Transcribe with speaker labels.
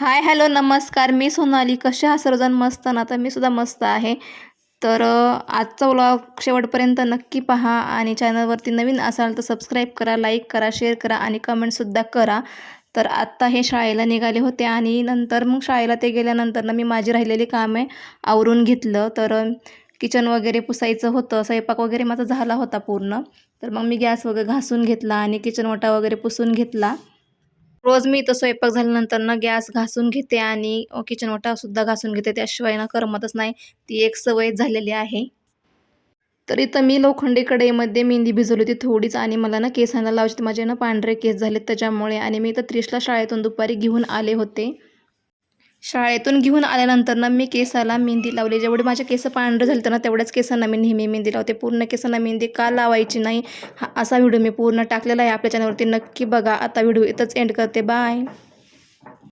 Speaker 1: Hi hello नमस्कार. मी सोनाली. कसे हा सर्वजण? मस्त ना? तर मी सुद्धा मस्त आहे. तर आजचा व्लॉग शेवटपर्यंत नक्की पहा आणि चॅनलवरती नवीन असाल तर सबस्क्राईब करा लाईक करा शेअर करा आणि कमेंटसुद्धा करा. तर आत्ता हे शाळेला निघाले होते आणि नंतर मग शाळेला ते गेल्यानंतर ना मी माझी राहिलेली कामे आवरून घेतलं. तर किचन वगैरे पुसायचं होतं स्वयंपाक वगैरे माझा झाला होता पूर्ण. तर मग मी गॅस वगैरे घासून घेतला आणि किचन ओटा वगैरे पुसून घेतला. रोज मी इथं स्वयंपाक झाल्यानंतर ना गॅस घासून घेते आणि किचन ओटासुद्धा घासून घेते. त्याशिवाय ना करमतच नाही. ती एक सवय झालेली आहे. तर इथं मी लोखंडी कढईमध्ये मेहंदी भिजवली होती थोडीच आणि मला ना केसांना लावायची होती. माझे ना पांढरे केस झालेत त्याच्यामुळे आणि मी इथं त्रिशला शाळेतून दुपारी घेऊन आले होते. शाळेतून घेऊन आल्यानंतर ना मी केसाला मेहंदी लावली. जेवढे माझे केस पांढरे झाले तर ना तेवढ्याच केसांना मी नेहमी मेहंदी लावते. पूर्ण केसांना मेहंदी का लावायची नाही हा असा व्हिडिओ मी पूर्ण टाकलेला आहे आपल्या चॅनलवरती नक्की बघा. आता व्हिडिओ इथंच एंड करते. बाय